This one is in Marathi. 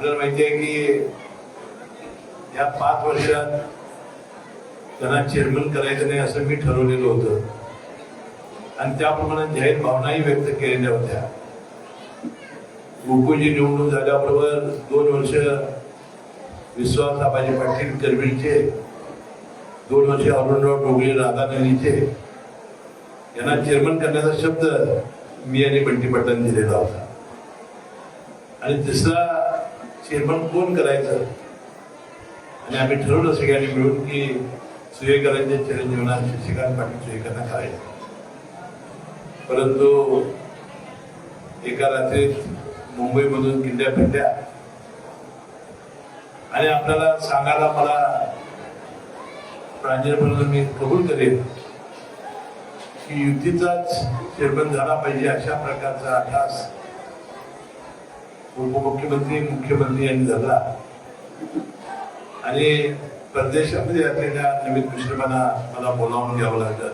आपल्याला माहिती आहे की या पाच वर्षात त्यांना चेअरमन करायचं नाही असं मी ठरवलेलं होतं. आणि त्याप्रमाणे जाहीर भावनाही व्यक्त केलेल्या होत्या. गोकुळची निवडणूक झाल्याबरोबर दोन वर्ष विश्वास आबाजी पाटील करवीरचे दोन वर्ष अरुणराव डोंगरे राधानगरीचे यांना चेअरमन करण्याचा शब्द मी आणि बंटी पटन दिलेला होता. आणि तिसरा चेअरमन कोण करायचं? आणि आम्ही ठरवलं सगळ्यांनी मिळून की सुयेकरांच्या चिरंजीवनात शशिकांत पाटील सुयेकरांना करायचं. परंतु एका रात्रीत मुंबईमधून किल्ल्या फिरल्या. आणि आपल्याला सांगायला मला प्रांजळपणे मी कबूल करेन की युतीचाच चेअरमन झाला पाहिजे अशा प्रकारचा अभ्यास उपमुख्यमंत्री मुख्यमंत्री यांनी झाला. आणि परदेशामध्ये असलेल्या नवीन मिश्रमांना मला बोलावून घ्यावं लागलं.